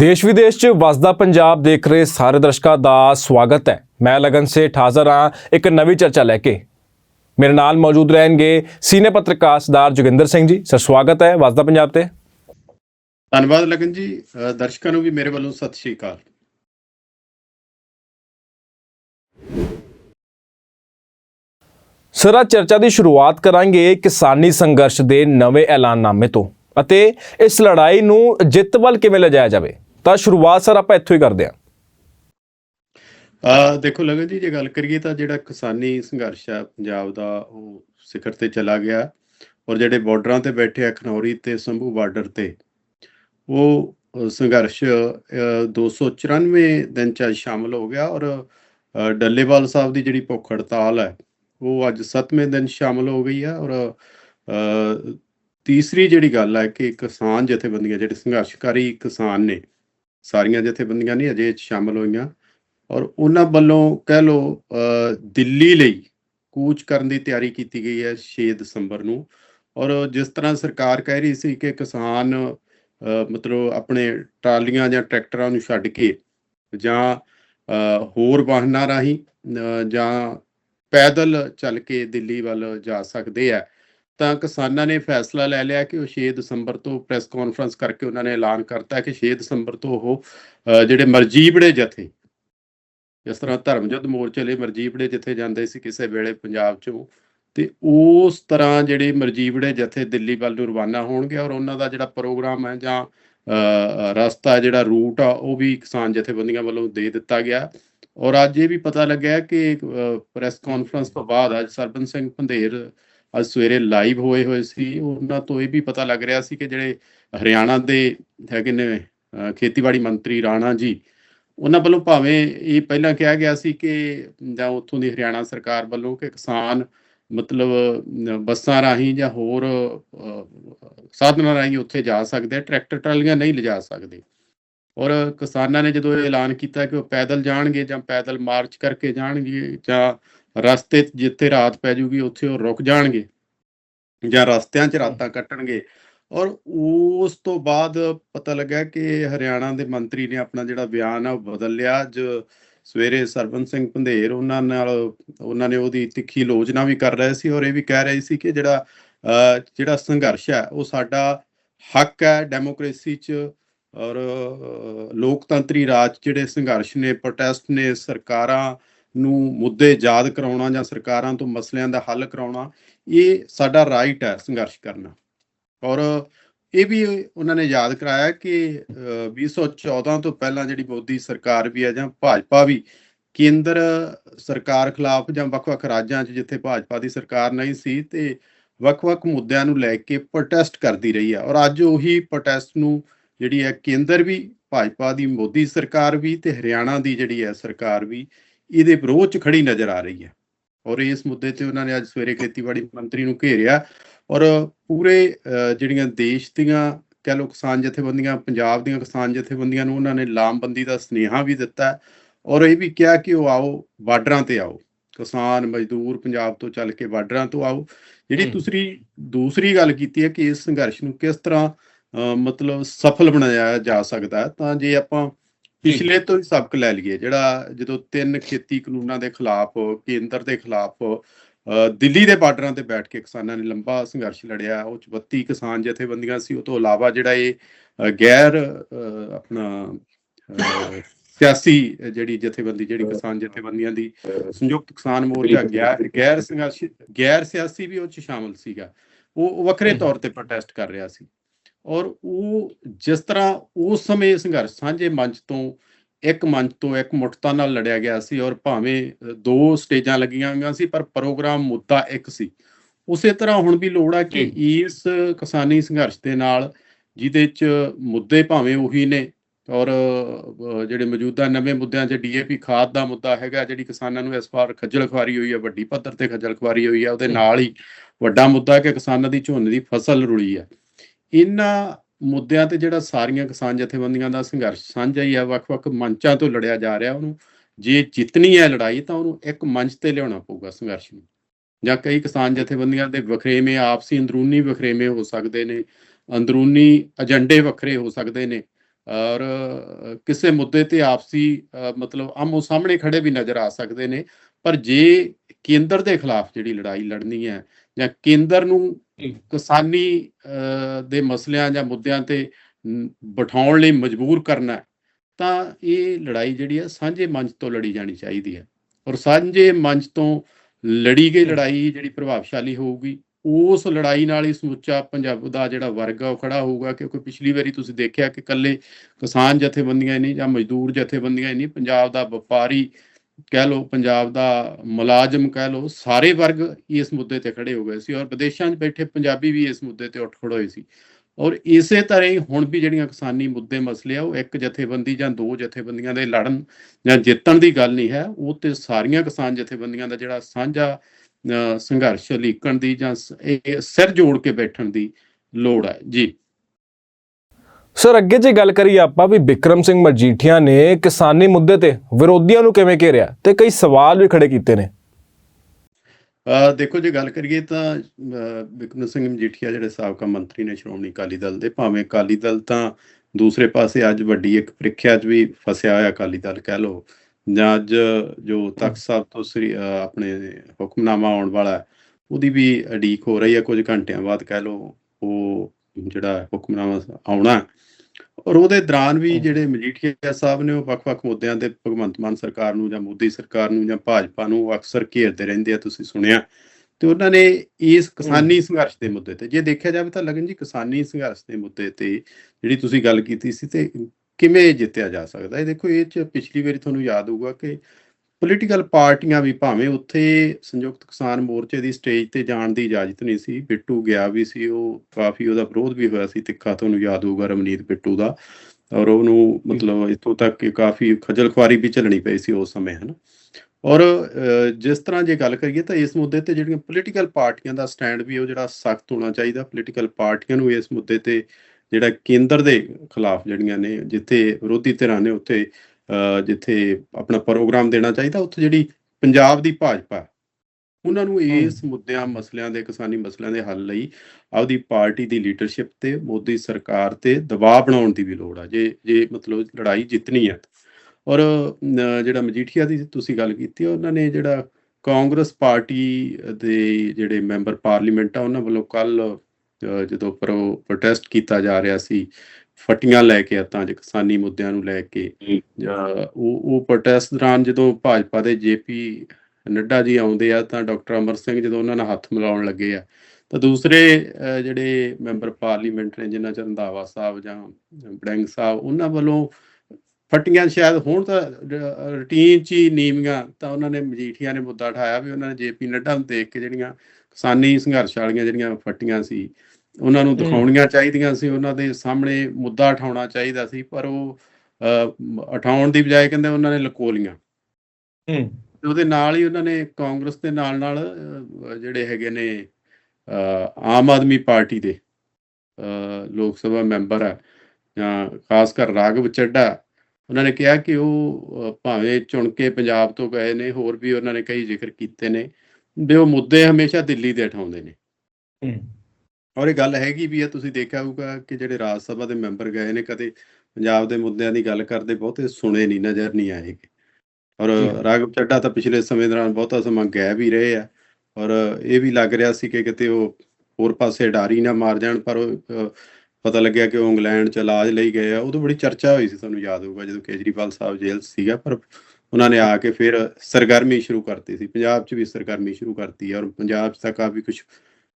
ਦੇਸ਼ ਵਿਦੇਸ਼ 'ਚ ਵਸਦਾ ਪੰਜਾਬ ਦੇਖ ਰਹੇ ਸਾਰੇ ਦਰਸ਼ਕਾਂ ਦਾ ਸਵਾਗਤ ਹੈ। ਮੈਂ ਲਗਨ ਸੇਠ ਹਾਜ਼ਰ ਹਾਂ ਇੱਕ ਨਵੀਂ ਚਰਚਾ ਲੈ ਕੇ। ਮੇਰੇ ਨਾਲ ਮੌਜੂਦ ਰਹਿਣਗੇ ਸੀਨੀਅਰ ਪੱਤਰਕਾਰ ਸਰਦਾਰ ਜੋਗਿੰਦਰ ਸਿੰਘ ਜੀ। ਸਰ ਸਵਾਗਤ ਹੈ ਵਸਦਾ ਪੰਜਾਬ ਤੇ। ਧੰਨਵਾਦ ਲਗਨ ਜੀ। ਦਰਸ਼ਕਾਂ ਨੂੰ ਵੀ ਮੇਰੇ ਵੱਲੋਂ ਸਤਿ ਸ਼੍ਰੀ ਅਕਾਲ। ਸਰ ਅੱਜ ਚਰਚਾ ਦੀ ਸ਼ੁਰੂਆਤ ਕਰਾਂਗੇ ਕਿਸਾਨੀ ਸੰਘਰਸ਼ ਦੇ ਨਵੇਂ ਐਲਾਨਨਾਮੇ ਤੋਂ ਅਤੇ ਇਸ ਲੜਾਈ ਨੂੰ ਜਿੱਤ ਵੱਲ ਕਿਵੇਂ ਲਿਜਾਇਆ ਜਾਵੇ। ਤਾਂ ਸ਼ੁਰੂਆਤ ਸਰ ਆਪਾਂ ਇੱਥੋਂ ਹੀ ਕਰਦੇ ਹਾਂ। ਅ, ਦੇਖੋ ਲਗਨ ਜੀ ਜੇ ਗੱਲ ਕਰੀਏ ਤਾਂ ਜਿਹੜਾ ਕਿਸਾਨੀ ਸੰਘਰਸ਼ ਹੈ ਪੰਜਾਬ ਦਾ ਉਹ ਸਿਖਰ ਤੇ ਚਲਾ ਗਿਆ ਔਰ ਜਿਹੜੇ ਬਾਰਡਰਾਂ ਤੇ ਬੈਠੇ ਆ ਖਨੌਰੀ ਤੇ ਸੰਭੂ ਬਾਰਡਰ ਤੇ ਉਹ ਅ, ਸੰਘਰਸ਼ ਅ, 294 ਦਿਨ ਚ ਅੱਜ ਸ਼ਾਮਲ ਹੋ ਗਿਆ ਔਰ ਡੱਲੇਵਾਲ ਸਾਹਿਬ ਦੀ ਜਿਹੜੀ ਭੁੱਖ ਹੜਤਾਲ ਹੈ ਉਹ ਅੱਜ 7ਵੇਂ ਦਿਨ ਸ਼ਾਮਲ ਹੋ ਗਈ ਹੈ ਔਰ ਤੀਸਰੀ ਜਿਹੜੀ ਗੱਲ ਹੈ ਕਿ ਕਿਸਾਨ ਜਥੇਬੰਦੀਆਂ ਜਿਹੜੇ ਸੰਘਰਸ਼ਕਾਰੀ ਕਿਸਾਨ ਨੇ ਸਾਰੀਆਂ ਜਥੇਬੰਦੀਆਂ ਨਹੀਂ ਅਜੇ ਇਹ ਸ਼ਾਮਲ ਹੋਈਆਂ। ਔਰ ਉਹਨਾਂ ਵੱਲੋਂ ਕਹਿ ਲਓ ਅ, ਦਿੱਲੀ ਲਈ ਕੂਚ ਕਰਨ ਦੀ ਤਿਆਰੀ ਕੀਤੀ ਗਈ ਹੈ 6 ਦਸੰਬਰ ਨੂੰ। ਔਰ ਜਿਸ ਤਰ੍ਹਾਂ ਸਰਕਾਰ ਕਹਿ ਰਹੀ ਸੀ ਕਿ ਕਿਸਾਨ ਅ, ਮਤਲਬ ਆਪਣੇ ਟਰਾਲੀਆਂ ਜਾਂ ਟਰੈਕਟਰਾਂ ਨੂੰ ਛੱਡ ਕੇ ਜਾਂ ਹੋਰ ਵਾਹਨਾਂ ਰਾਹੀਂ ਅ, ਜਾਂ ਪੈਦਲ ਚੱਲ ਕੇ ਦਿੱਲੀ ਵੱਲ ਜਾ ਸਕਦੇ ਆ। ਤਾਂ ਕਿਸਾਨਾਂ ਨੇ ਫੈਸਲਾ ਲੈ ਲਿਆ ਕਿ ਉਹ 6 ਦਸੰਬਰ ਤੋਂ ਪ੍ਰੈਸ ਕਾਨਫਰੰਸ ਕਰਕੇ ਉਹਨਾਂ ਨੇ ਐਲਾਨ ਕਰਤਾ ਕਿ 6 ਦਸੰਬਰ ਤੋਂ ਉਹ ਜਿਹੜੇ ਮਰਜੀਬੜੇ ਜਥੇ, ਜਿਸ ਤਰ੍ਹਾਂ ਧਰਮ ਧਰਮਯੁੱਧ ਮੋਰਚੇ ਲਈ ਮਰਜੀਬੜੇ ਜਿੱਥੇ ਜਾਂਦੇ ਸੀ ਕਿਸੇ ਵੇਲੇ ਪੰਜਾਬ ਚੋਂ, ਤੇ ਉਸ ਤਰ੍ਹਾਂ ਜਿਹੜੇ ਮਰਜੀਬੜੇ ਜਥੇ ਦਿੱਲੀ ਵੱਲ ਨੂੰ ਰਵਾਨਾ ਹੋਣਗੇ ਔਰ ਉਹਨਾਂ ਦਾ ਜਿਹੜਾ ਪ੍ਰੋਗਰਾਮ ਹੈ ਜਾਂ ਰਸਤਾ ਜਿਹੜਾ ਰੂਟ ਆ, ਉਹ ਵੀ ਕਿਸਾਨ ਜਥੇਬੰਦੀਆਂ ਵੱਲੋਂ ਦੇ ਦਿੱਤਾ ਗਿਆ। ਔਰ ਅੱਜ ਇਹ ਵੀ ਪਤਾ ਲੱਗਿਆ ਕਿ ਪ੍ਰੈਸ ਕਾਨਫਰੰਸ ਤੋਂ ਬਾਅਦ ਅੱਜ ਸਰਬਨ ਸਿੰਘ ਪੰਧੇਰ ਅੱਜ ਸਵੇਰੇ ਲਾਈਵ ਹੋਏ ਹੋਏ ਸੀ, ਉਹਨਾਂ ਤੋਂ ਇਹ ਵੀ ਪਤਾ ਲੱਗ ਰਿਹਾ ਸੀ ਕਿ ਜਿਹੜੇ ਹਰਿਆਣਾ ਦੇ ਹੈਗੇ ਨੇ ਖੇਤੀਬਾੜੀ ਮੰਤਰੀ ਰਾਣਾ ਜੀ, ਉਹਨਾਂ ਵੱਲੋਂ ਭਾਵੇਂ ਇਹ ਪਹਿਲਾਂ ਕਿਹਾ ਗਿਆ ਸੀ ਕਿ ਜਾਂ ਉੱਥੋਂ ਦੀ ਹਰਿਆਣਾ ਸਰਕਾਰ ਵੱਲੋਂ ਕਿ ਕਿਸਾਨ ਮਤਲਬ ਬੱਸਾਂ ਰਾਹੀਂ ਜਾਂ ਹੋਰ ਸਾਧਨਾਂ ਰਾਹੀਂ ਉੱਥੇ ਜਾ ਸਕਦੇ ਆ, ਟਰੈਕਟਰ ਟਰਾਲੀਆਂ ਨਹੀਂ ਲਿਜਾ ਸਕਦੇ। ਔਰ ਕਿਸਾਨਾਂ ਨੇ ਜਦੋਂ ਇਹ ਐਲਾਨ ਕੀਤਾ ਕਿ ਉਹ ਪੈਦਲ ਜਾਣਗੇ ਜਾਂ ਪੈਦਲ ਮਾਰਚ ਕਰਕੇ ਜਾਣਗੇ ਜਾਂ ਰਸਤੇ ਜਿੱਥੇ ਰਾਤ ਪੈ ਜੂਗੀ ਉੱਥੇ ਉਹ ਰੁਕ ਜਾਣਗੇ ਜਾਂ ਰਸਤਿਆਂ 'ਚ ਰਾਤਾਂ ਕੱਟਣਗੇ। ਔਰ ਉਸ ਤੋਂ ਬਾਅਦ ਪਤਾ ਲੱਗਾ ਕਿ ਹਰਿਆਣਾ ਦੇ ਮੰਤਰੀ ਨੇ ਆਪਣਾ ਜਿਹੜਾ ਬਿਆਨ ਆ ਉਹ ਬਦਲ ਲਿਆ। ਅੱਜ ਸਵੇਰੇ ਸਰਬਨ ਸਿੰਘ ਪੰਧੇਰ ਉਹਨਾਂ ਨਾਲ ਉਹਨਾਂ ਨੇ ਉਹਦੀ ਤਿੱਖੀ ਲੋਚਨਾ ਵੀ ਕਰ ਰਹੇ ਸੀ ਔਰ ਇਹ ਵੀ ਕਹਿ ਰਹੇ ਸੀ ਕਿ ਜਿਹੜਾ ਜਿਹੜਾ ਸੰਘਰਸ਼ ਹੈ ਉਹ ਸਾਡਾ ਹੱਕ ਹੈ ਡੈਮੋਕ੍ਰੇਸੀ 'ਚ ਔਰ ਲੋਕਤੰਤਰੀ ਰਾਜ ਜਿਹੜੇ ਸੰਘਰਸ਼ ਨੇ ਪ੍ਰੋਟੈਸਟ ਨੇ ਸਰਕਾਰਾਂ ਨੂੰ ਮੁੱਦੇ ਯਾਦ ਕਰਾਉਣਾ ਜਾਂ ਸਰਕਾਰਾਂ ਤੋਂ ਮਸਲਿਆਂ ਦਾ ਹੱਲ ਕਰਾਉਣਾ ਇਹ ਸਾਡਾ ਰਾਈਟ ਹੈ ਸੰਘਰਸ਼ ਕਰਨਾ। ਔਰ ਇਹ ਵੀ ਉਹਨਾਂ ਨੇ ਯਾਦ ਕਰਾਇਆ ਕਿ ਅ, 2014 ਤੋਂ ਪਹਿਲਾਂ ਜਿਹੜੀ ਮੋਦੀ ਸਰਕਾਰ ਵੀ ਹੈ ਜਾਂ ਭਾਜਪਾ ਵੀ ਕੇਂਦਰ ਸਰਕਾਰ ਖਿਲਾਫ ਜਾਂ ਵੱਖ-ਵੱਖ ਰਾਜਾਂ 'ਚ ਜਿੱਥੇ ਭਾਜਪਾ ਦੀ ਸਰਕਾਰ ਨਹੀਂ ਸੀ ਤੇ ਵੱਖ-ਵੱਖ ਮੁੱਦਿਆਂ ਨੂੰ ਲੈ ਕੇ ਪ੍ਰੋਟੈਸਟ ਕਰਦੀ ਰਹੀ ਹੈ। ਔਰ ਅੱਜ ਉਹੀ ਪ੍ਰੋਟੈਸਟ ਨੂੰ ਜਿਹੜੀ ਹੈ ਕੇਂਦਰ ਵੀ ਭਾਜਪਾ ਦੀ ਮੋਦੀ ਸਰਕਾਰ ਵੀ ਤੇ ਹਰਿਆਣਾ ਦੀ ਜਿਹੜੀ ਹੈ ਸਰਕਾਰ ਵੀ ਇਹਦੇ ਵਿਰੋਧ 'ਚ ਖੜੀ ਨਜ਼ਰ ਆ ਰਹੀ ਹੈ। ਔਰ ਇਸ ਮੁੱਦੇ ਤੇ ਉਹਨਾਂ ਨੇ ਅੱਜ ਸਵੇਰੇ ਖੇਤੀਬਾੜੀ ਮੰਤਰੀ ਨੂੰ ਘੇਰਿਆ। ਔਰ ਪੂਰੇ ਜਿਹੜੀਆਂ ਦੇਸ਼ ਦੀਆਂ ਕਹਿ ਲਓ ਕਿਸਾਨ ਜਥੇਬੰਦੀਆਂ ਪੰਜਾਬ ਦੀਆਂ ਕਿਸਾਨ ਜਥੇਬੰਦੀਆਂ ਨੂੰ ਉਹਨਾਂ ਨੇ ਲਾਮਬੰਦੀ ਦਾ ਸੁਨੇਹਾ ਵੀ ਦਿੱਤਾ। ਔਰ ਇਹ ਵੀ ਕਿਹਾ ਕਿ ਉਹ ਆਓ ਬਾਰਡਰਾਂ ਤੇ ਆਓ। ਕਿਸਾਨ ਮਜ਼ਦੂਰ ਪੰਜਾਬ ਤੋਂ ਚੱਲ ਕੇ ਬਾਰਡਰਾਂ ਤੋਂ ਆਓ। ਜਿਹੜੀ ਹਮ। ਦੂਸਰੀ ਦੂਸਰੀ ਗੱਲ ਕੀਤੀ ਹੈ ਕਿ ਇਸ ਸੰਘਰਸ਼ ਨੂੰ ਕਿਸ ਤਰ੍ਹਾਂ ਮਤਲਬ ਸਫਲ ਬਣਾਇਆ ਜਾ ਸਕਦਾ ਤਾਂ ਜੇ ਆਪਾਂ ਪਿਛਲੇ ਤੋਂ ਹੀ ਸਬਕ ਲੈ ਲਈਏ ਜਿਹੜਾ ਜਦੋਂ ਤਿੰਨ ਖੇਤੀ ਕਾਨੂੰਨਾਂ ਦੇ ਖਿਲਾਫ ਕੇਂਦਰ ਦੇ ਖਿਲਾਫ ਦਿੱਲੀ ਦੇ ਬਾਰਡਰਾਂ ਤੇ ਬੈਠ ਕੇ ਕਿਸਾਨਾਂ ਨੇ ਲੰਬਾ ਸੰਘਰਸ਼ ਲੜਿਆ ਉਹ 'ਚ 32 ਕਿਸਾਨ ਜਥੇਬੰਦੀਆਂ ਸੀ ਉਹ ਤੋਂ ਇਲਾਵਾ ਜਿਹੜਾ ਇਹ ਗੈਰ ਆਪਣਾ ਸਿਆਸੀ ਜਿਹੜੀ ਜਥੇਬੰਦੀ ਜਿਹੜੀ ਕਿਸਾਨ ਜਥੇਬੰਦੀਆਂ ਦੀ ਸੰਯੁਕਤ ਕਿਸਾਨ ਮੋਰਚਾ ਗੈਰ ਗੈਰ ਸੰਘਰਸ਼ ਗੈਰ ਸਿਆਸੀ ਵੀ ਉਹ 'ਚ ਸ਼ਾਮਲ ਸੀਗਾ। ਉਹ ਵੱਖਰੇ। ਤੌਰ ਤੇ ਪ੍ਰੋਟੈਸਟ ਕਰ ਰਿਹਾ ਸੀ। ਔਰ ਉਹ ਜਿਸ ਤਰ੍ਹਾਂ ਉਸ ਸਮੇਂ ਸੰਘਰਸ਼ ਸਾਂਝੇ ਮੰਚ ਤੋਂ ਇੱਕ ਮੰਚ ਤੋਂ ਇੱਕ ਮੁੱਠਤਾ ਨਾਲ ਲੜਿਆ ਗਿਆ ਸੀ ਔਰ ਭਾਵੇਂ ਦੋ ਸਟੇਜਾਂ ਲੱਗੀਆਂ ਹੋਈਆਂ ਸੀ ਪਰ ਪ੍ਰੋਗਰਾਮ ਮੁੱਦਾ ਇੱਕ ਸੀ। ਉਸੇ ਤਰ੍ਹਾਂ ਹੁਣ ਵੀ ਲੋੜ ਹੈ ਕਿ ਇਸ ਕਿਸਾਨੀ ਸੰਘਰਸ਼ ਦੇ ਨਾਲ ਜਿਹਦੇ ਚ ਮੁੱਦੇ ਭਾਵੇਂ ਉਹੀ ਨੇ ਔਰ ਜਿਹੜੇ ਮੌਜੂਦਾ ਨਵੇਂ ਮੁੱਦਿਆਂ 'ਚ ਡੀਏਪੀ ਖਾਦ ਦਾ ਮੁੱਦਾ ਹੈਗਾ ਜਿਹੜੀ ਕਿਸਾਨਾਂ ਨੂੰ ਇਸ ਵਾਰ ਖੱਜਲ ਖੁਆਰੀ ਹੋਈ ਹੈ ਵੱਡੀ ਪੱਧਰ ਤੇ ਖੱਜਲ ਖੁਆਰੀ ਹੋਈ ਹੈ ਉਹਦੇ ਨਾਲ ਹੀ ਵੱਡਾ ਮੁੱਦਾ ਕਿ ਕਿਸਾਨਾਂ ਦੀ ਝੋਨੇ ਦੀ ਫਸਲ ਰੁਲੀ ਹੈ ਇਹਨਾਂ ਮੁੱਦਿਆਂ ਤੇ ਜਿਹੜਾ ਸਾਰੀਆਂ ਕਿਸਾਨ ਜਥੇਬੰਦੀਆਂ ਦਾ ਸੰਘਰਸ਼ ਸਾਂਝਾ ਹੀ ਹੈ ਵੱਖ-ਵੱਖ ਮੰਚਾਂ ਤੋਂ ਲੜਿਆ ਜਾ ਰਿਹਾ ਉਹਨੂੰ। ਜੇ ਜਿੱਤਣੀ ਹੈ ਲੜਾਈ ਤਾਂ ਉਹਨੂੰ ਇੱਕ ਮੰਚ ਤੇ ਲਿਆਉਣਾ ਪਊਗਾ ਸੰਘਰਸ਼ ਨੂੰ। ਜਾਂ ਕਈ ਕਿਸਾਨ ਜਥੇਬੰਦੀਆਂ ਦੇ ਵਖਰੇਵੇਂ ਆਪਸੀ ਅੰਦਰੂਨੀ ਵਖਰੇਵੇਂ ਹੋ ਸਕਦੇ ਨੇ ਅੰਦਰੂਨੀ ਏਜੰਡੇ ਵੱਖਰੇ ਹੋ ਸਕਦੇ ਨੇ ਔਰ ਕਿਸੇ ਮੁੱਦੇ ਤੇ ਆਪਸੀ ਅ, ਮਤਲਬ ਆਮੋ ਸਾਹਮਣੇ ਖੜੇ ਵੀ ਨਜ਼ਰ ਆ ਸਕਦੇ ਨੇ। ਪਰ ਜੇ ਕੇਂਦਰ ਦੇ ਖਿਲਾਫ ਜਿਹੜੀ ਲੜਾਈ ਲੜਨੀ ਹੈ ਜਾਂ ਕੇਂਦਰ ਨੂੰ ਕਿਸਾਨੀ ਦੇ ਮਸਲਿਆਂ ਜਾਂ ਮੁੱਦਿਆਂ ਤੇ ਬਿਠਾਉਣ ਲਈ ਮਜਬੂਰ ਕਰਨਾ ਤਾਂ ਇਹ ਲੜਾਈ ਜਿਹੜੀ ਹੈ ਸਾਂਝੇ ਮੰਚ ਤੋਂ ਲੜੀ ਜਾਣੀ ਚਾਹੀਦੀ ਹੈ। ਔਰ ਸਾਂਝੇ ਮੰਚ ਤੋਂ ਲੜੀ ਗਈ ਲੜਾਈ ਜਿਹੜੀ ਪ੍ਰਭਾਵਸ਼ਾਲੀ ਹੋਊਗੀ, ਉਸ ਲੜਾਈ ਨਾਲ ਹੀ ਸਮੁੱਚਾ ਪੰਜਾਬ ਦਾ ਜਿਹੜਾ ਵਰਗ ਆ ਉਹ ਖੜਾ ਹੋਊਗਾ, ਕਿਉਂਕਿ ਪਿਛਲੀ ਵਾਰੀ ਤੁਸੀਂ ਦੇਖਿਆ ਕਿ ਇਕੱਲੇ ਕਿਸਾਨ ਜਥੇਬੰਦੀਆਂ ਹੀ ਨਹੀਂ ਜਾਂ ਮਜ਼ਦੂਰ ਜਥੇਬੰਦੀਆਂ ਹੀ ਨਹੀਂ, ਪੰਜਾਬ ਦਾ ਵਪਾਰੀ ਕਹਿ ਲਓ ਪੰਜਾਬ ਦਾ ਮੁਲਾਜ਼ਮ ਕਹਿ ਲਓ ਸਾਰੇ ਵਰਗ ਇਸ ਮੁੱਦੇ ਤੇ ਖੜੇ ਹੋ ਗਏ ਸੀ ਔਰ ਵਿਦੇਸ਼ਾਂ 'ਚ ਬੈਠੇ ਪੰਜਾਬੀ ਵੀ ਇਸ ਮੁੱਦੇ ਤੇ ਉੱਠ ਖੜੋਏ ਸੀ। ਔਰ ਇਸੇ ਤਰ੍ਹਾਂ ਹੀ ਹੁਣ ਵੀ ਜਿਹੜੀਆਂ ਕਿਸਾਨੀ ਮੁੱਦੇ ਮਸਲੇ ਆ ਉਹ ਇੱਕ ਜਥੇਬੰਦੀ ਜਾਂ ਦੋ ਜਥੇਬੰਦੀਆਂ ਦੇ ਲੜਨ ਜਾਂ ਜਿੱਤਣ ਦੀ ਗੱਲ ਨਹੀਂ ਹੈ ਉਹ ਤੇ ਸਾਰੀਆਂ ਕਿਸਾਨ ਜਥੇਬੰਦੀਆਂ ਦਾ ਜਿਹੜਾ ਸਾਂਝਾ ਅ, ਸੰਘਰਸ਼ ਲੀਕਣ ਦੀ ਜਾਂ ਇਹ ਸਿਰ ਜੋੜ ਕੇ ਬੈਠਣ ਦੀ ਲੋੜ ਹੈ। ਜੀ। ਸਰ ਅੱਗੇ ਜੇ ਗੱਲ ਕਰੀਏ ਆਪਾਂ ਵੀ ਬਿਕਰਮ ਸਿੰਘ ਮਜੀਠੀਆ ਨੇ ਕਿਸਾਨੀ ਮੁੱਦੇ ਤੇ ਵਿਰੋਧੀਆਂ ਨੂੰ ਕਿਵੇਂ ਘੇਰਿਆ ਤੇ ਕਈ ਸਵਾਲ ਵੀ ਖੜੇ ਕੀਤੇ ਨੇ। ਦੇਖੋ ਜੇ ਗੱਲ ਕਰੀਏ ਤਾਂ ਅ, ਸਿੰਘ ਮਜੀਠੀਆ ਜਿਹੜੇ ਸਾਬਕਾ ਮੰਤਰੀ ਨੇ ਸ਼੍ਰੋਮਣੀ ਅਕਾਲੀ ਦਲ ਦੇ ਭਾਵੇਂ ਅਕਾਲੀ ਦਲ ਤਾਂ ਦੂਸਰੇ ਪਾਸੇ ਅੱਜ ਵੱਡੀ ਇੱਕ ਪ੍ਰੀਖਿਆ 'ਚ ਵੀ ਫਸਿਆ ਹੋਇਆ ਅਕਾਲੀ ਦਲ ਕਹਿ ਲਓ ਜਾਂ ਅੱਜ ਜੋ ਤਖਤ ਸਾਹਿਬ ਤੋਂ ਸ੍ਰੀ ਆਪਣੇ ਹੁਕਮਨਾਮਾ ਆਉਣ ਵਾਲਾ ਹੈ, ਉਹਦੀ ਵੀ ਉਡੀਕ ਹੋ ਰਹੀ ਹੈ ਕੁਝ ਘੰਟਿਆਂ ਬਾਅਦ ਕਹਿ ਲਓ ਉਹ ਜਿਹੜਾ ਹੁਕਮਨਾਮਾ ਆਉਣਾ ਔਰ ਉਹਦੇ ਦੌਰਾਨ ਵੀ। ਜਿਹੜੇ ਮਜੀਠੀਆ ਸਾਹਿਬ ਨੇ ਉਹ ਵੱਖ-ਵੱਖ ਮੁੱਦਿਆਂ ਤੇ ਭਗਵੰਤ ਮਾਨ ਸਰਕਾਰ ਨੂੰ ਜਾਂ ਮੋਦੀ ਸਰਕਾਰ ਨੂੰ ਜਾਂ ਭਾਜਪਾ ਨੂੰ ਅਕਸਰ ਘੇਰਦੇ ਰਹਿੰਦੇ ਆ ਤੁਸੀਂ ਸੁਣਿਆ ਤੇ ਉਹਨਾਂ ਨੇ ਇਸ ਕਿਸਾਨੀ ਸੰਘਰਸ਼ ਦੇ ਮੁੱਦੇ ਤੇ ਜੇ ਦੇਖਿਆ ਜਾਵੇ ਤਾਂ ਲਗਨ ਜੀ ਕਿਸਾਨੀ ਸੰਘਰਸ਼ ਦੇ ਮੁੱਦੇ ਤੇ ਜਿਹੜੀ ਤੁਸੀਂ ਗੱਲ ਕੀਤੀ ਸੀ ਤੇ ਕਿਵੇਂ ਜਿੱਤਿਆ ਜਾ ਸਕਦਾ ਇਹ ਦੇਖੋ ਇਹ ਚ ਪਿਛਲੀ ਵਾਰੀ ਤੁਹਾਨੂੰ ਯਾਦ ਹੋਊਗਾ ਕਿ ਪੋਲੀਟੀਕਲ ਪਾਰਟੀਆਂ ਵੀ ਭਾਵੇਂ ਉੱਥੇ ਸੰਯੁਕਤ ਕਿਸਾਨ ਮੋਰਚੇ ਦੀ ਸਟੇਜ ਤੇ ਜਾਣ ਦੀ ਇਜਾਜ਼ਤ ਨਹੀਂ ਸੀ, ਬਿੱਟੂ ਗਿਆ ਵੀ ਸੀ, ਉਹ ਕਾਫੀ ਉਹਦਾ ਵਿਰੋਧ ਵੀ ਹੋਇਆ ਸੀ, ਤਿੱਖਾ ਤੁਹਾਨੂੰ ਯਾਦ ਹੋਊਗਾ ਰਮਨੀਤ ਬਿੱਟੂ ਦਾ, ਔਰ ਉਹਨੂੰ ਮਤਲਬ ਇੱਥੋਂ ਤੱਕ ਕਿ ਕਾਫੀ ਖੱਜਲ ਖੁਆਰੀ ਵੀ ਝੱਲਣੀ ਪਈ ਸੀ ਉਸ ਸਮੇਂ, ਹਨਾ। ਔਰ ਜਿਸ ਤਰ੍ਹਾਂ ਜੇ ਗੱਲ ਕਰੀਏ ਤਾਂ ਇਸ ਮੁੱਦੇ ਤੇ ਜਿਹੜੀਆਂ ਪੋਲੀਟੀਕਲ ਪਾਰਟੀਆਂ ਦਾ ਸਟੈਂਡ ਵੀ ਉਹ ਜਿਹੜਾ ਸਖਤ ਹੋਣਾ ਚਾਹੀਦਾ ਪੋਲੀਟੀਕਲ ਪਾਰਟੀਆਂ ਨੂੰ ਇਸ ਮੁੱਦੇ ਤੇ ਜਿਹੜਾ ਕੇਂਦਰ ਦੇ ਖਿਲਾਫ ਜਿਹੜੀਆਂ ਨੇ, ਜਿੱਥੇ ਵਿਰੋਧੀ ਧਿਰਾਂ ਨੇ ਉੱਥੇ ਜਿੱਥੇ ਆਪਣਾ ਪ੍ਰੋਗਰਾਮ ਦੇਣਾ ਚਾਹੀਦਾ ਉੱਥੇ ਜਿਹੜੀ ਪੰਜਾਬ ਦੀ ਭਾਜਪਾ ਉਹਨਾਂ ਨੂੰ ਇਸ ਮੁੱਦਿਆਂ ਮਸਲਿਆਂ ਦੇ ਕਿਸਾਨੀ ਮਸਲਿਆਂ ਦੇ ਹੱਲ ਲਈ ਆਪਦੀ ਪਾਰਟੀ ਦੀ ਲੀਡਰਸ਼ਿਪ ਤੇ ਮੋਦੀ ਸਰਕਾਰ ਤੇ ਦਬਾਅ ਬਣਾਉਣ ਦੀ ਵੀ ਲੋੜ ਆ ਜੇ ਜੇ ਮਤਲਬ ਲੜਾਈ ਜਿੱਤਣੀ ਹੈ ਔਰ ਜਿਹੜਾ ਮਜੀਠੀਆ ਦੀ ਤੁਸੀਂ ਗੱਲ ਕੀਤੀ ਉਹਨਾਂ ਨੇ ਜਿਹੜਾ ਕਾਂਗਰਸ ਪਾਰਟੀ ਦੇ ਜਿਹੜੇ ਮੈਂਬਰ ਪਾਰਲੀਮੈਂਟ ਆ ਉਹਨਾਂ ਵੱਲੋਂ ਕੱਲ ਜਦੋਂ ਪ੍ਰੋ ਪ੍ਰੋਟੈਸਟ ਕੀਤਾ ਜਾ ਰਿਹਾ ਸੀ ਫਟੀਆਂ ਲੈ ਕੇ ਤਾਂ ਜੇ ਕਿਸਾਨੀ ਮੁੱਦਿਆਂ ਨੂੰ ਲੈ ਕੇ। ਜਾਂ ਉਹ ਉਹ ਪ੍ਰੋਟੈਸਟ ਦੌਰਾਨ ਜਦੋਂ ਭਾਜਪਾ ਦੇ ਜੇਪੀ ਨੱਡਾ ਜੀ ਆਉਂਦੇ ਆ ਤਾਂ ਡਾਕਟਰ ਅਮਰ ਸਿੰਘ ਜਦੋਂ ਉਹਨਾਂ ਨਾਲ ਹੱਥ ਮਿਲਾਉਣ ਲੱਗੇ ਆ ਤਾਂ ਦੂਸਰੇ ਜਿਹੜੇ ਮੈਂਬਰ ਪਾਰਲੀਮੈਂਟ ਨੇ ਜਿਨ੍ਹਾਂ ਚ ਰੰਧਾਵਾ ਸਾਹਿਬ ਜਾਂ ਬੜੈਂਗ ਸਾਹਿਬ ਉਹਨਾਂ ਵੱਲੋਂ ਫਟੀਆਂ ਸ਼ਾਇਦ ਹੁਣ ਤਾਂ ਰੂਟੀਨ ਚ ਹੀ ਨੀਵੀਆਂ ਤਾਂ ਉਹਨਾਂ ਨੇ ਮਜੀਠੀਆਂ ਨੇ ਮੁੱਦਾ ਉਠਾਇਆ ਵੀ ਉਹਨਾਂ ਨੇ ਜੇਪੀ ਨੱਡਾ ਨੂੰ ਦੇਖ ਕੇ ਜਿਹੜੀਆਂ ਕਿਸਾਨੀ ਸੰਘਰਸ਼ ਵਾਲੀਆਂ ਜਿਹੜੀਆਂ ਫਟੀਆਂ ਸੀ ਉਹਨਾਂ ਨੂੰ। ਦਿਖਾਉਣੀਆਂ ਚਾਹੀਦੀਆਂ ਸੀ ਉਹਨਾਂ ਦੇ ਸਾਹਮਣੇ ਮੁੱਦਾ ਉਠਾਉਣਾ ਚਾਹੀਦਾ ਸੀ ਪਰ ਉਹ ਉਠਾਉਣ ਦੀ ਬਜਾਏ ਕਹਿੰਦੇ ਉਹਨਾਂ ਨੇ ਲਕੋ ਲੀਆਂ ਹੂੰ। ਤੇ ਉਹਦੇ ਨਾਲ ਹੀ ਉਹਨਾਂ ਨੇ ਕਾਂਗਰਸ ਦੇ ਨਾਲ ਨਾਲ ਜਿਹੜੇ ਹੈਗੇ ਨੇ ਆਮ ਆਦਮੀ ਪਾਰਟੀ ਦੇ ਲੋਕ ਸਭਾ ਮੈਂਬਰ ਆ ਜਾਂ ਖਾਸ ਕਰ ਰਾਘਵ ਚੱਡਾ ਉਹਨਾਂ ਨੇ ਕਿਹਾ ਕਿ ਉਹ ਭਾਵੇਂ ਚੁਣ ਕੇ ਪੰਜਾਬ ਤੋਂ ਗਏ ਨੇ ਹੋਰ ਵੀ ਉਹਨਾਂ ਨੇ ਕਈ ਜ਼ਿਕਰ ਕੀਤੇ ਨੇ ਵੀ ਉਹ ਮੁੱਦੇ ਹਮੇਸ਼ਾ ਦਿੱਲੀ ਦੇ ਉਠਾਉਂਦੇ ਨੇ। ਹੂੰ। ਔਰ ਇਹ ਗੱਲ ਹੈਗੀ ਵੀ ਆ ਤੁਸੀਂ ਦੇਖਿਆ ਹੋਊਗਾ ਕਿ ਜਿਹੜੇ ਰਾਜ ਸਭਾ ਦੇ ਮੈਂਬਰ ਗਏ ਨੇ ਕਦੇ ਪੰਜਾਬ ਦੇ ਮੁੱਦਿਆਂ ਦੀ ਗੱਲ ਕਰਦੇ ਬਹੁਤੇ ਸੁਣੇ ਨਹੀਂ ਨਜ਼ਰ ਨਹੀਂ ਆਏਗੇ ਔਰ ਜੀ। ਰਾਘਵ ਚੱਡਾ ਤਾਂ ਪਿਛਲੇ ਸਮੇਂ ਦੌਰਾਨ ਬਹੁਤਾ ਸਮਾਂ ਗਾਇਬ ਵੀ ਰਹੇ ਆ ਔਰ ਇਹ ਵੀ ਲੱਗ ਰਿਹਾ ਸੀ ਕਿ ਕਿਤੇ ਉਹ ਹੋਰ ਪਾਸੇ ਡਾਰੀ ਨਾ ਮਾਰ ਜਾਣ ਪਰ ਪਤਾ ਲੱਗਿਆ ਕਿ ਉਹ ਇੰਗਲੈਂਡ ਚ ਇਲਾਜ ਲਈ ਗਏ ਆ। ਉਦੋਂ ਬੜੀ ਚਰਚਾ ਹੋਈ ਸੀ ਤੁਹਾਨੂੰ ਯਾਦ ਹੋਊਗਾ ਜਦੋਂ ਕੇਜਰੀਵਾਲ ਸਾਹਿਬ ਜੇਲ੍ਹ ਸੀਗਾ ਪਰ ਉਹਨਾਂ ਨੇ ਆ ਕੇ ਫਿਰ ਸਰਗਰਮੀ ਸ਼ੁਰੂ ਕਰਤੀ ਸੀ। ਪੰਜਾਬ 'ਚ ਵੀ ਸਰਗਰਮੀ ਸ਼ੁਰੂ ਕਰਤੀ ਹੈ ਔਰ ਪੰਜਾਬ 'ਚ ਤਾਂ ਕਾਫੀ ਕੁਝ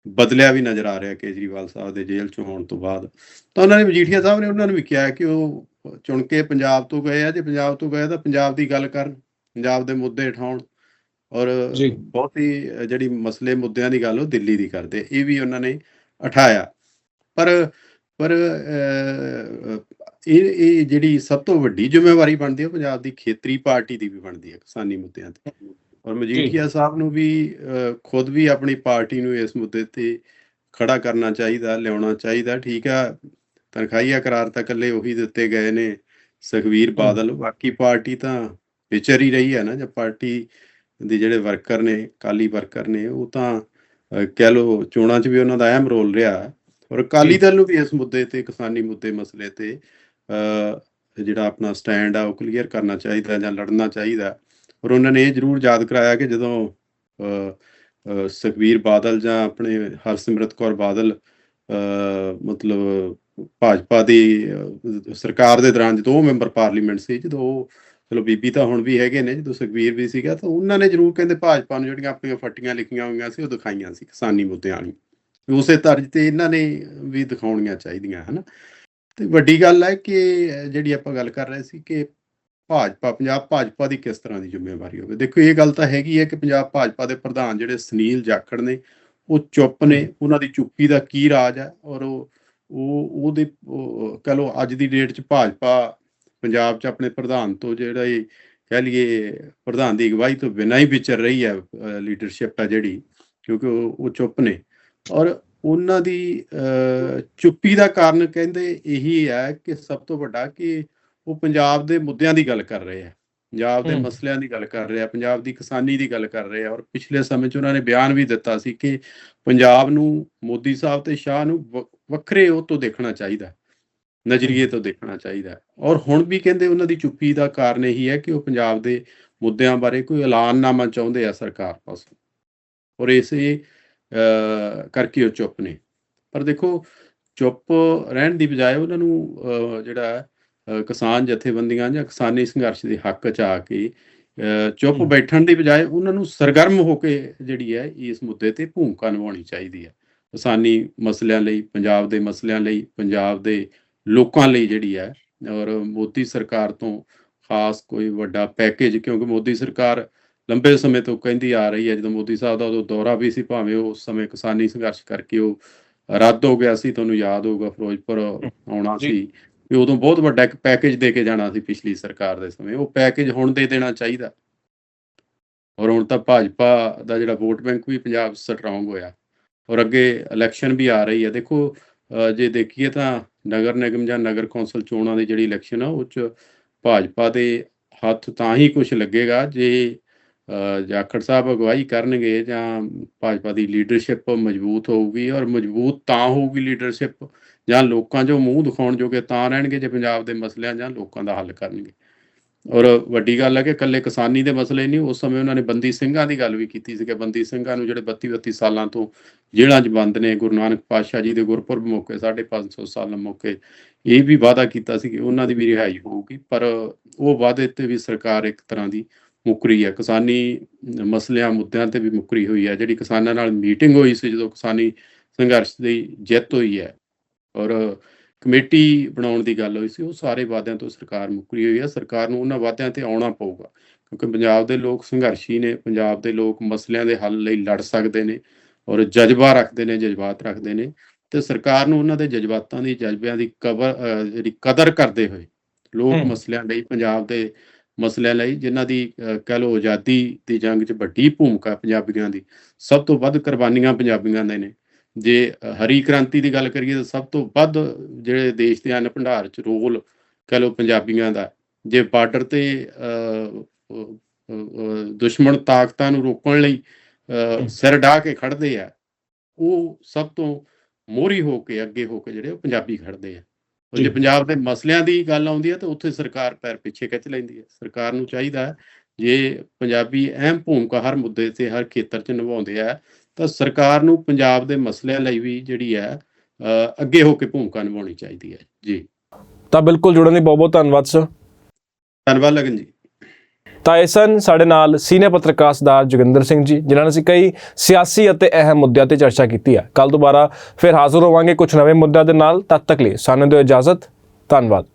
ਬਦਲਿਆ ਵੀ ਨਜ਼ਰ ਆ ਰਿਹਾ ਕੇਜਰੀਵਾਲ ਸਾਹਿਬ ਦੇ ਜੇਲ੍ਹ 'ਚੋਂ ਆਉਣ ਤੋਂ ਬਾਅਦ। ਤਾਂ ਉਹਨਾਂ ਨੇ ਮਜੀਠੀਆ ਸਾਹਿਬ ਨੇ ਉਹਨਾਂ ਨੂੰ ਵੀ ਕਿਹਾ ਕਿ ਉਹ ਚੁਣ ਕੇ ਪੰਜਾਬ ਤੋਂ ਗਏ ਆ। ਜੇ ਪੰਜਾਬ ਤੋਂ ਗਏ ਤਾਂ ਪੰਜਾਬ ਦੀ ਗੱਲ ਕਰਨ ਪੰਜਾਬ ਦੇ ਮੁੱਦੇ ਉਠਾਉਣ ਔਰ। ਬਹੁਤੀ ਜਿਹੜੀ ਮਸਲੇ ਮੁੱਦਿਆਂ ਦੀ ਗੱਲ ਉਹ ਦਿੱਲੀ ਦੀ ਕਰਦੇ। ਇਹ ਵੀ ਉਹਨਾਂ ਨੇ ਉਠਾਇਆ। ਪਰ ਪਰ ਇਹ ਇਹ ਜਿਹੜੀ ਸਭ ਤੋਂ ਵੱਡੀ ਜ਼ਿੰਮੇਵਾਰੀ ਬਣਦੀ ਹੈ ਪੰਜਾਬ ਦੀ ਖੇਤਰੀ ਪਾਰਟੀ ਦੀ ਵੀ ਬਣਦੀ ਹੈ ਕਿਸਾਨੀ ਮੁੱਦਿਆਂ ਤੇ। ਔਰ ਮਜੀਠੀਆ ਸਾਹਿਬ ਨੂੰ ਵੀ ਖੁਦ ਵੀ ਆਪਣੀ ਪਾਰਟੀ ਨੂੰ ਇਸ ਮੁੱਦੇ ਤੇ ਖੜਾ ਕਰਨਾ ਚਾਹੀਦਾ ਲਿਆਉਣਾ ਚਾਹੀਦਾ ਠੀਕ ਆ। ਤਨਖਾਹੀਆ ਕਰਾਰ ਤਾਂ ਇਕੱਲੇ ਉਹੀ ਦਿੱਤੇ ਗਏ ਨੇ ਸੁਖਵੀਰ ਬਾਦਲ। ਬਾਕੀ ਪਾਰਟੀ ਤਾਂ ਵਿਚਰ ਹੀ ਰਹੀ ਹੈ ਨਾ ਜਾਂ ਪਾਰਟੀ ਦੇ ਜਿਹੜੇ ਵਰਕਰ ਨੇ ਕਾਲੀ ਵਰਕਰ ਨੇ ਉਹ ਤਾਂ ਕਹਿ ਲਓ ਚੋਣਾਂ 'ਚ ਵੀ ਉਹਨਾਂ ਦਾ ਅਹਿਮ ਰੋਲ ਰਿਹਾ। ਔਰ ਅਕਾਲੀ ਜੀ। ਦਲ ਨੂੰ ਵੀ ਇਸ ਮੁੱਦੇ ਤੇ ਕਿਸਾਨੀ ਮੁੱਦੇ ਮਸਲੇ ਤੇ ਜਿਹੜਾ ਆਪਣਾ ਸਟੈਂਡ ਆ ਉਹ ਕਲੀਅਰ ਕਰਨਾ ਚਾਹੀਦਾ ਜਾਂ ਲੜਨਾ ਚਾਹੀਦਾ। ਔਰ ਉਹਨਾਂ ਨੇ ਇਹ ਜ਼ਰੂਰ ਯਾਦ ਕਰਾਇਆ ਕਿ ਜਦੋਂ ਅ, ਸੁਖਬੀਰ ਬਾਦਲ ਜਾਂ ਆਪਣੇ ਹਰਸਿਮਰਤ ਕੌਰ ਬਾਦਲ ਮਤਲਬ ਭਾਜਪਾ ਦੀ ਸਰਕਾਰ ਦੇ ਦੌਰਾਨ ਜਦੋਂ ਉਹ ਮੈਂਬਰ ਪਾਰਲੀਮੈਂਟ ਸੀ ਜਦੋਂ ਉਹ ਚਲੋ ਬੀਬੀ ਤਾਂ ਹੁਣ ਵੀ ਹੈਗੇ ਨੇ ਜਦੋਂ ਸੁਖਬੀਰ ਵੀ ਸੀਗਾ ਤਾਂ ਉਹਨਾਂ ਨੇ ਜ਼ਰੂਰ ਕਹਿੰਦੇ ਭਾਜਪਾ ਨੂੰ ਜਿਹੜੀਆਂ ਆਪਣੀਆਂ ਫੱਟੀਆਂ ਲਿਖੀਆਂ ਹੋਈਆਂ ਸੀ ਉਹ ਦਿਖਾਈਆਂ ਸੀ ਕਿਸਾਨੀ ਮੁੱਦਿਆਂ ਵਾਲੀ ਉਸੇ ਤਰਜ ਤੇ ਇਹਨਾਂ ਨੇ ਵੀ ਦਿਖਾਉਣੀਆਂ ਚਾਹੀਦੀਆਂ ਹਨਾ? ਤੇ ਵੱਡੀ ਗੱਲ ਹੈ ਕਿ ਜਿਹੜੀ ਆਪਾਂ ਗੱਲ ਕਰ ਰਹੇ ਸੀ ਕਿ ਭਾਜਪਾ ਪੰਜਾਬ ਭਾਜਪਾ ਦੀ ਕਿਸ ਤਰ੍ਹਾਂ ਦੀ ਜ਼ਿੰਮੇਵਾਰੀ ਹੋਵੇ? ਦੇਖੋ ਇਹ ਗੱਲ ਤਾਂ ਹੈਗੀ ਹੈ ਕਿ ਪੰਜਾਬ ਭਾਜਪਾ ਦੇ ਪ੍ਰਧਾਨ ਜਿਹੜੇ ਸੁਨੀਲ ਜਾਖੜ ਨੇ ਉਹ ਚੁੱਪ ਨੇ ਉਹਨਾਂ ਦੀ ਚੁੱਪੀ ਦਾ ਕੀ ਰਾਜ ਹੈ? ਔਰ ਉਹ ਉਹ ਉਹਦੇ ਉਹ, ਕਹ ਲਓ ਅੱਜ ਦੀ ਡੇਟ 'ਚ ਭਾਜਪਾ ਪੰਜਾਬ 'ਚ ਆਪਣੇ ਪ੍ਰਧਾਨ ਤੋਂ ਜਿਹੜਾ ਇਹ ਕਹਿ ਲਈਏ ਪ੍ਰਧਾਨ ਦੀ ਅਗਵਾਈ ਤੋਂ ਬਿਨਾਂ ਹੀ ਵਿਚਰ ਰਹੀ ਹੈ ਲੀਡਰਸ਼ਿਪ ਹੈ ਜਿਹੜੀ ਕਿਉਂਕਿ ਉਹ ਚੁੱਪ ਨੇ। ਔਰ ਉਹਨਾਂ ਦੀ ਚੁੱਪੀ ਦਾ ਕਾਰਨ ਕਹਿੰਦੇ ਇਹੀ ਹੈ ਕਿ ਸਭ ਤੋਂ ਵੱਡਾ ਕਿ ਉਹ ਪੰਜਾਬ ਦੇ ਮੁੱਦਿਆਂ ਦੀ ਗੱਲ ਕਰ ਰਹੇ ਆ ਪੰਜਾਬ ਦੇ। ਮਸਲਿਆਂ ਦੀ ਗੱਲ ਕਰ ਰਹੇ ਆ ਪੰਜਾਬ ਦੀ ਕਿਸਾਨੀ ਦੀ ਗੱਲ ਕਰ ਰਹੇ ਆ ਔਰ ਪਿਛਲੇ ਸਮੇਂ 'ਚ ਉਹਨਾਂ ਨੇ ਬਿਆਨ ਵੀ ਦਿੱਤਾ ਸੀ ਕਿ ਪੰਜਾਬ ਨੂੰ ਮੋਦੀ ਸਾਹਿਬ ਤੇ ਸ਼ਾਹ ਨੂੰ ਵੱਖਰੇ ਉਹ ਤੋਂ ਦੇਖਣਾ ਚਾਹੀਦਾ ਨਜ਼ਰੀਏ ਤੋਂ ਦੇਖਣਾ ਚਾਹੀਦਾ। ਔਰ ਹੁਣ ਵੀ ਕਹਿੰਦੇ ਉਹਨਾਂ ਦੀ ਚੁੱਪੀ ਦਾ ਕਾਰਨ ਇਹੀ ਹੈ ਕਿ ਉਹ ਪੰਜਾਬ ਦੇ ਮੁੱਦਿਆਂ ਬਾਰੇ ਕੋਈ ਐਲਾਨਨਾਮਾ ਚਾਹੁੰਦੇ ਆ ਸਰਕਾਰ ਪਾਸੋਂ ਔਰ ਇਸੇ ਕਰਕੇ ਉਹ ਚੁੱਪ ਨੇ ਪਰ ਦੇਖੋ ਚੁੱਪ ਰਹਿਣ ਦੀ ਬਜਾਏ ਉਹਨਾਂ ਨੂੰ ਜਿਹੜਾ ਹੈ, ਕਿਸਾਨ ਜਥੇਬੰਦੀਆਂ ਜਾਂ ਕਿਸਾਨੀ ਸੰਘਰਸ਼ ਦੇ ਹੱਕ 'ਚ ਆ ਕੇ ਚੁੱਪ। ਬੈਠਣ ਦੀ ਬਜਾਏ ਉਹਨਾਂ ਨੂੰ ਸਰਗਰਮ ਹੋ ਕੇ ਜਿਹੜੀ ਹੈ ਇਸ ਮੁੱਦੇ ਤੇ ਭੂਮਿਕਾ ਨਿਭਾਉਣੀ ਚਾਹੀਦੀ ਹੈ ਕਿਸਾਨੀ ਮਸਲਿਆਂ ਲਈ ਪੰਜਾਬ ਦੇ ਮਸਲਿਆਂ ਲਈ ਪੰਜਾਬ ਦੇ ਲੋਕਾਂ ਲਈ ਜਿਹੜੀ ਹੈ ਔਰ ਮੋਦੀ ਸਰਕਾਰ ਤੋਂ ਖਾਸ ਕੋਈ ਵੱਡਾ ਪੈਕੇਜ ਕਿਉਂਕਿ ਮੋਦੀ ਸਰਕਾਰ ਲੰਬੇ ਸਮੇਂ ਤੋਂ ਕਹਿੰਦੀ ਆ ਰਹੀ ਹੈ ਜਦੋਂ ਮੋਦੀ ਸਾਹਿਬ ਦਾ ਉਦੋਂ ਦੌਰਾ ਵੀ ਸੀ ਭਾਵੇਂ ਉਸ ਸਮੇਂ ਕਿਸਾਨੀ ਸੰਘਰਸ਼ ਕਰਕੇ ਉਹ ਰੱਦ ਹੋ ਗਿਆ ਸੀ ਤੁਹਾਨੂੰ ਯਾਦ ਹੋਊਗਾ ਫਿਰੋਜ਼ਪੁਰ ਆਉਣਾ। ਸੀ ਵੀ ਉਦੋਂ ਬਹੁਤ ਵੱਡਾ ਇੱਕ ਪੈਕੇਜ ਦੇ ਕੇ ਜਾਣਾ ਸੀ ਪਿਛਲੀ ਸਰਕਾਰ ਦੇ ਸਮੇਂ। ਉਹ ਪੈਕੇਜ ਹੁਣ ਦੇ ਦੇਣਾ ਚਾਹੀਦਾ। ਔਰ ਹੁਣ ਤਾਂ ਭਾਜਪਾ ਦਾ ਜਿਹੜਾ ਵੋਟ ਬੈਂਕ ਵੀ ਪੰਜਾਬ ਸਟਰੋਂਗ ਹੋਇਆ। ਔਰ ਅੱਗੇ ਇਲੈਕਸ਼ਨ ਵੀ ਆ ਰਹੀ ਹੈ। ਦੇਖੋ ਜੇ ਦੇਖੀਏ ਤਾਂ ਨਗਰ ਨਿਗਮ ਜਾਂ ਨਗਰ ਕੌਂਸਲ ਚੋਣਾਂ ਦੀ ਜਿਹੜੀ ਇਲੈਕਸ਼ਨ ਆ, ਉਹ ਚ ਭਾਜਪਾ ਦੇ ਹੱਥ ਤਾਂ ਹੀ ਕੁਝ ਲੱਗੇਗਾ ਜੇ ਜਾਖੜ ਸਾਹਿਬ ਅਗਵਾਈ ਕਰਨਗੇ ਜਾਂ ਭਾਜਪਾ ਦੀ ਲੀਡਰਸ਼ਿਪ ਮਜ਼ਬੂਤ ਹੋਊਗੀ ਔਰ ਮਜ਼ਬੂਤ ਤਾਂ ਹੋਊਗੀ ਲੀਡਰਸ਼ਿਪ ਜਾਂ ਲੋਕਾਂ 'ਚੋਂ ਮੂੰਹ ਦਿਖਾਉਣ ਜੋਗੇ ਤਾਂ ਰਹਿਣਗੇ ਜੇ ਪੰਜਾਬ ਦੇ ਮਸਲਿਆਂ ਜਾਂ ਲੋਕਾਂ ਦਾ ਹੱਲ ਕਰਨਗੇ। ਔਰ ਵੱਡੀ ਗੱਲ ਹੈ ਕਿ ਇਕੱਲੇ ਕਿਸਾਨੀ ਦੇ ਮਸਲੇ ਨਹੀਂ, ਉਸ ਸਮੇਂ ਉਹਨਾਂ ਨੇ ਬੰਦੀ ਸਿੰਘਾਂ ਦੀ ਗੱਲ ਵੀ ਕੀਤੀ ਸੀ ਕਿ ਬੰਦੀ ਸਿੰਘਾਂ ਨੂੰ ਜਿਹੜੇ 32 32 ਸਾਲਾਂ ਤੋਂ ਜੇਲ੍ਹਾਂ 'ਚ ਬੰਦ ਨੇ, ਗੁਰੂ ਨਾਨਕ ਪਾਤਸ਼ਾਹ ਜੀ ਦੇ ਗੁਰਪੁਰਬ ਮੌਕੇ 550 ਸਾਲ ਮੌਕੇ, ਇਹ ਵੀ ਵਾਅਦਾ ਕੀਤਾ ਸੀ ਕਿ ਉਹਨਾਂ ਦੀ ਵੀ ਰਿਹਾਈ ਹੋਊਗੀ, ਪਰ ਉਹ ਵਾਅਦੇ ਤੇ ਵੀ ਸਰਕਾਰ ਇੱਕ ਤਰ੍ਹਾਂ ਦੀ ਮੁਕਰੀ ਹੈ। ਕਿਸਾਨੀ ਮਸਲਿਆਂ ਮੁੱਦਿਆਂ ਤੇ ਵੀ ਮੁਕਰੀ ਹੋਈ ਹੈ। ਜਿਹੜੀ ਕਿਸਾਨਾਂ ਨਾਲ ਮੀਟਿੰਗ ਹੋਈ ਸੀ ਜਦੋਂ ਕਿਸਾਨੀ ਸੰਘਰਸ਼ ਦੀ ਜਿੱਤ ਹੋਈ ਹੈ ਔਰ ਕਮੇਟੀ ਬਣਾਉਣ ਦੀ ਗੱਲ ਹੋਈ ਸੀ ਉਹ ਸਾਰੇ ਵਾਅਦਿਆਂ ਤੋਂ ਸਰਕਾਰ ਮੁਕਰੀ ਹੋਈ ਹੈ। ਸਰਕਾਰ ਨੂੰ ਉਹਨਾਂ ਵਾਅਦਿਆਂ ਤੇ ਆਉਣਾ ਪਊਗਾ ਕਿਉਂਕਿ ਪੰਜਾਬ ਦੇ ਲੋਕ ਸੰਘਰਸ਼ੀ ਨੇ ਪੰਜਾਬ ਦੇ ਲੋਕ ਮਸਲਿਆਂ ਦੇ ਹੱਲ ਲਈ ਲੜ ਸਕਦੇ ਨੇ ਔਰ ਜਜ਼ਬਾ ਰੱਖਦੇ ਨੇ ਜਜ਼ਬਾਤ ਰੱਖਦੇ ਨੇ ਤੇ ਸਰਕਾਰ ਨੂੰ ਉਹਨਾਂ ਦੇ ਜਜ਼ਬਾਤਾਂ ਦੀ ਜਜ਼ਬਿਆਂ ਦੀ ਅਹ, ਜਿਹੜੀ ਕਦਰ ਕਰਦੇ ਹੋਏ ਲੋਕ। ਮਸਲਿਆਂ ਲਈ ਪੰਜਾਬ ਦੇ ਮਸਲਿਆਂ ਲਈ ਜਿਨ੍ਹਾਂ ਦੀ ਅਹ, ਕਹਿ ਲਓ ਆਜ਼ਾਦੀ ਦੀ ਜੰਗ 'ਚ ਵੱਡੀ ਭੂਮਿਕਾ ਪੰਜਾਬੀਆਂ ਦੀ ਸਭ ਤੋਂ ਵੱਧ ਕੁਰਬਾਨੀਆਂ ਪੰਜਾਬੀਆਂ ਦੇ ਨੇ। ਜੇ ਹਰੀ ਕ੍ਰਾਂਤੀ ਦੀ ਗੱਲ ਕਰੀਏ ਤਾਂ ਸਭ ਤੋਂ ਵੱਧ ਜਿਹੜੇ ਦੇਸ਼ ਦੇ ਅੰਨ ਭੰਡਾਰ 'ਚ ਰੋਲ ਕਹਿ ਲਓ ਪੰਜਾਬੀਆਂ ਦਾ ਜੇ ਬਾਰਡਰ ਤੇ ਅ, ਦੁਸ਼ਮਣ ਤਾਕਤਾਂ ਨੂੰ ਰੋਕਣ ਲਈ ਅ, ਸਿਰ ਢਾਹ ਕੇ ਖੜਦੇ ਆ ਉਹ ਸਭ ਤੋਂ ਮੋਹਰੀ ਹੋ ਕੇ ਅੱਗੇ ਹੋ ਕੇ ਜਿਹੜੇ ਉਹ ਪੰਜਾਬੀ ਖੜਦੇ ਆ। ਜੇ। ਪੰਜਾਬ ਦੇ ਮਸਲਿਆਂ ਦੀ ਗੱਲ ਆਉਂਦੀ ਹੈ ਤਾਂ ਉੱਥੇ ਸਰਕਾਰ ਪੈਰ ਪਿੱਛੇ ਖਿੱਚ ਲੈਂਦੀ ਹੈ। ਸਰਕਾਰ ਨੂੰ ਚਾਹੀਦਾ ਹੈ ਜੇ ਪੰਜਾਬੀ ਅਹਿਮ ਭੂਮਿਕਾ ਹਰ ਮੁੱਦੇ ਤੇ ਹਰ ਖੇਤਰ 'ਚ ਨਿਭਾਉਂਦੇ ਆ ਤਾਂ ਸਰਕਾਰ ਨੂੰ ਪੰਜਾਬ ਦੇ ਮਸਲਿਆਂ ਲਈ ਵੀ ਜਿਹੜੀ ਹੈ ਅੱਗੇ ਹੋ ਕੇ ਭੂਮਿਕਾ ਨਿਭਾਉਣੀ ਚਾਹੀਦੀ ਹੈ। ਜੀ। ਤਾਂ ਬਿਲਕੁਲ ਜੁੜਨ ਲਈ ਬਹੁਤ ਬਹੁਤ ਧੰਨਵਾਦ ਸਰ। ਧੰਨਵਾਦ ਲਗਨ ਜੀ। ਤਾਂ ਇਹ ਸਨ ਸਾਡੇ ਨਾਲ ਸੀਨੀਅਰ ਪੱਤਰਕਾਰ ਸਰਦਾਰ ਜੋਗਿੰਦਰ ਸਿੰਘ ਜੀ, ਜਿਨ੍ਹਾਂ ਨੇ ਅਸੀਂ ਕਈ ਸਿਆਸੀ ਅਤੇ ਅਹਿਮ ਮੁੱਦਿਆਂ ਤੇ ਚਰਚਾ ਕੀਤੀ ਹੈ ਕੱਲ ਦੁਬਾਰਾ ਫਿਰ ਹਾਜ਼ਰ ਹੋਵਾਂਗੇ ਕੁਝ ਨਵੇਂ ਮੁੱਦਿਆਂ ਦੇ ਨਾਲ। ਤਦ ਤੱਕ ਲਈ ਸਾਨੂੰ ਦਿਓ ਇਜਾਜ਼ਤ। ਧੰਨਵਾਦ।